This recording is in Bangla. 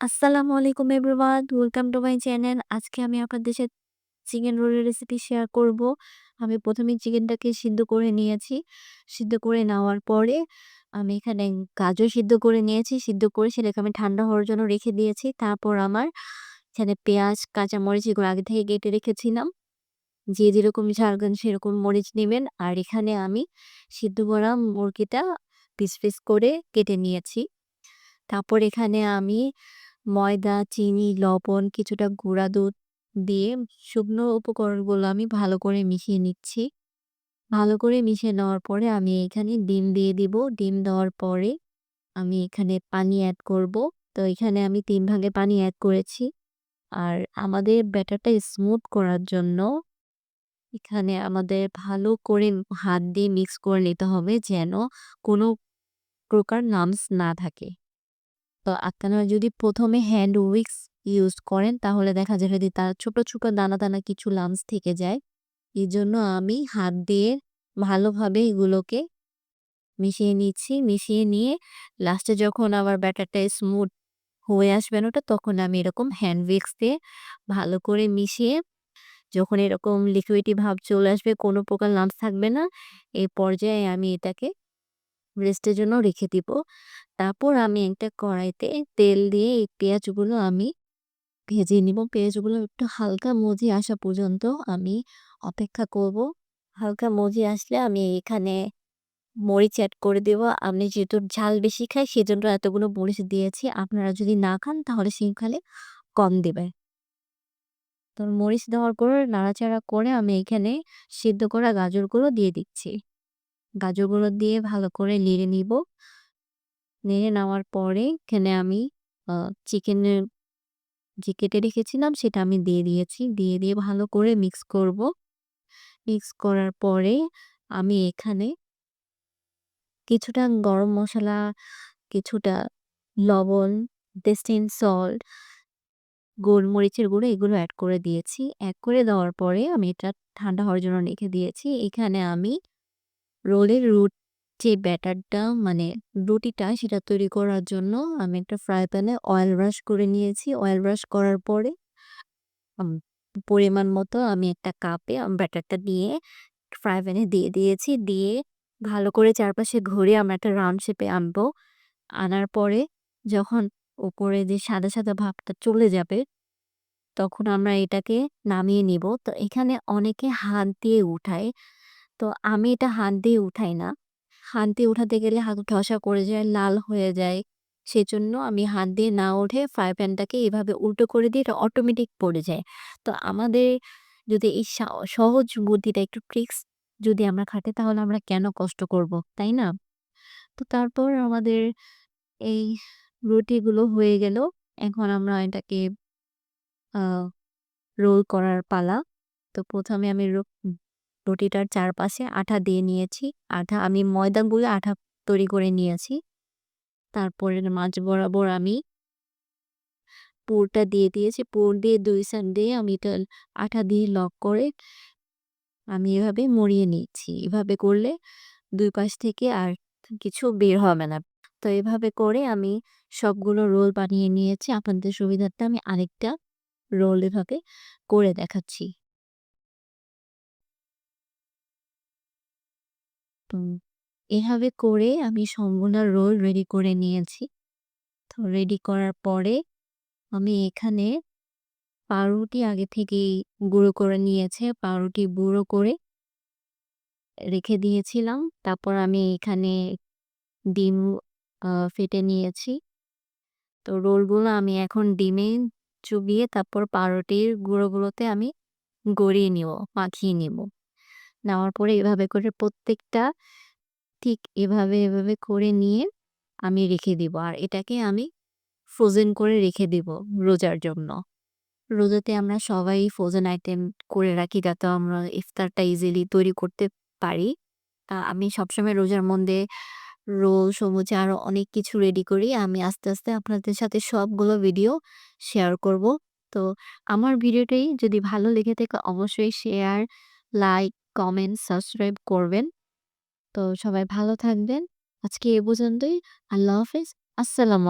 আসসালামু আলাইকুম everyone, welcome to my channel. আজকে আমি আপনাদের সাথে চিকেন রোলের রেসিপি শেয়ার করব। আমি প্রথমে চিকেনটাকে সিদ্ধ করে নিয়েছি। সিদ্ধ করে নেওয়ার পরে আমি এখানে গাজর সিদ্ধ করে নিয়েছি। সিদ্ধ করে সেটাকে আমি ঠান্ডা হওয়ার জন্য রেখে দিয়েছি। তারপর আমার এখানে পেঁয়াজ, কাঁচামরিচ এগুলো আগে থেকে কেটে রেখেছিলাম। যে যেরকম ঝাল খান সেরকম মরিচ নেবেন। আর এখানে আমি সিদ্ধ করা মুরগিটা পিস পিস করে কেটে নিয়েছি। তারপর এখানে আমি ময়দা, চিনি, লবণ, কিছুটা গুঁড়া দুধ দিয়ে শুকনো উপকরণগুলো আমি ভালো করে মিশিয়ে নিচ্ছি। ভালো করে মিশিয়ে নেওয়ার পরে আমি এখানে ডিম দিয়ে দিব। ডিম দেওয়ার পরে আমি এখানে পানি অ্যাড করব। তো এখানে আমি তিন ভাগে পানি অ্যাড করেছি। আর আমাদের ব্যাটারটা স্মুথ করার জন্য এখানে আমাদের ভালো করে হাত দিয়ে মিক্স করে নিতে হবে যেন কোনো প্রকার লাম্পস না থাকে। তো আপনারা যদি প্রথমে হ্যান্ড উইক্স ইউজ করেন, তাহলে দেখা যাবে যে তার ছোট ছোট দানা দানা কিছু লামস থেকে যায়। এই জন্য আমি হাত দিয়ে ভালোভাবে এগুলোকে মিশিয়ে নিচ্ছি, মিশিয়ে নিয়ে লাস্টে যখন আবার ব্যাটারটা স্মুথ হয়ে আসবেন ওটা, তখন আমি এরকম হ্যান্ড উইক্স দিয়ে ভালো করে মিশিয়ে যখন এরকম লিকুইডি ভাব চলে আসবে, কোনো প্রকার লাম্পস থাকবে না এই পর্যায়ে আমি এটাকে রেস্টের জন্য রেখে দিব। তারপর আমি একটা কড়াইতে তেল দিয়ে এই পেঁয়াজগুলো আমি ভেজে নিব। পেঁয়াজগুলো একটু হালকা মজি আসা পর্যন্ত আমি অপেক্ষা করব। হালকা মজি আসলে আমি এখানে মরিচ অ্যাড করে দেব। আপনি যেহেতু ঝাল বেশি খাই সেজন্য এতগুলো মরিচ দিয়েছি। আপনারা যদি না খান, তাহলে সেখানে কম দেবে। তো মরিচ দেওয়ার পর নাড়াচাড়া করে আমি এখানে সিদ্ধ করা গাজরগুলো দিয়ে দিচ্ছি। গাজরগুলো দিয়ে ভালো করে নেড়ে নিব। নেড়ে নেওয়ার পরে এখানে আমি চিকেনের, যে কেটে রেখেছিলাম সেটা আমি দিয়ে দিয়েছি। দিয়ে দিয়ে ভালো করে মিক্স করব। মিক্স করার পরে আমি এখানে কিছুটা গরম মশলা, কিছুটা লবণ ডেস্টিন সল্ট, গোলমরিচের গুঁড়ো এগুলো অ্যাড করে দিয়েছি। অ্যাড করে দেওয়ার পরে আমি এটা ঠান্ডা হওয়ার জন্য রেখে দিয়েছি। এখানে আমি রোলের রুট, যে ব্যাটারটা মানে রুটিটা সেটা তৈরি করার জন্য আমি একটা ফ্রাই প্যানে অয়েল ব্রাশ করে নিয়েছি। অয়েল ব্রাশ করার পরে পরিমাণ মতো আমি একটা কাপে ব্যাটারটা দিয়ে ফ্রাই প্যানে দিয়ে দিয়েছি। দিয়ে ভালো করে চারপাশে ঘুরে আমরা একটা রাউন্ড শেপে আনব। আনার পরে যখন উপরে যে সাদা সাদা ভাবটা চলে যাবে, তখন আমরা এটাকে নামিয়ে নিব। তো এখানে অনেকে হাত দিয়ে উঠায়। তো আমি এটা হাত দিয়ে উঠাই না। হাত দিয়ে উঠাতে গেলে হাত ঠসা করে যায়, লাল হয়ে যায়। সেজন্য আমি হাত দিয়ে না উঠে ফ্রাই প্যানটাকে এভাবে উল্টো করে দিয়ে এটা অটোমেটিক পড়ে যায়। তো আমাদের যদি এই সহজ বুদ্ধিটা একটু ট্রিক্স যদি আমরা খাটে তাহলে আমরা কেন কষ্ট করব, তাই না? তো তারপর আমাদের এই রুটিগুলো হয়ে গেল। এখন আমরা এটাকে রোল করার পালা। তো প্রথমে আমি রুটিটার চারপাশে আঠা দিয়ে নিয়েছি। আঠা আমি ময়দা আঠা তৈরি করে নিয়েছি। তারপরে মাছ বরাবর আমি পুরটা দিয়ে দিয়েছি। পুর দিয়ে দুই সাইড দিয়ে আমি এটা আঠা দিয়ে লক করে আমি এভাবে মরিয়ে নিয়েছি এভাবে করলে দুই পাশ থেকে আর কিছু বের হবে না। তো এভাবে করে আমি সবগুলো রোল বানিয়ে নিয়েছি। আপনাদের সুবিধার্থে আমি আরেকটা রোল এভাবে করে দেখাচ্ছি তো এভাবে করে আমি সম্পূর্ণ রোল রেডি করে নিয়েছি। তো রেডি করার পরে আমি এখানে পাউরুটি আগে থেকেই গুঁড়ো করে নিয়েছে, পাউরুটি গুঁড়ো করে রেখে দিয়েছিলাম। তারপর আমি এখানে ডিম ফেটে নিয়েছি। তো রোলগুলো আমি এখন ডিমে চুবিয়ে তারপর পাউরুটির গুঁড়োগুলোতে আমি গড়িয়ে নিব, মাখিয়ে নিব। নেওয়ার পরে এভাবে করে প্রত্যেকটা ঠিক এভাবে এভাবে করে নিয়ে আমি রেখে দিব। আর এটাকে আমি ফ্রোজেন করে রেখে দিব রোজার জন্য। রোজাতে আমরা সবাই ফ্রোজেন আইটেম করে রাখি যাতে আমরা ইফতারটা ইজিলি তৈরি করতে পারি। আমি সবসময় রোজার মধ্যে রোল, সমুচা আরও অনেক কিছু রেডি করি। আমি আস্তে আস্তে আপনাদের সাথে সবগুলো ভিডিও শেয়ার করব। তো আমার ভিডিওটাই যদি ভালো লেগে থাকে অবশ্যই শেয়ার লাইক কমেন্ট সাবস্ক্রাইব করবেন। তো সবাই ভালো থাকবেন। আজকে এ পর্যন্তই। আল্লাহ হাফিজ। আসসালামু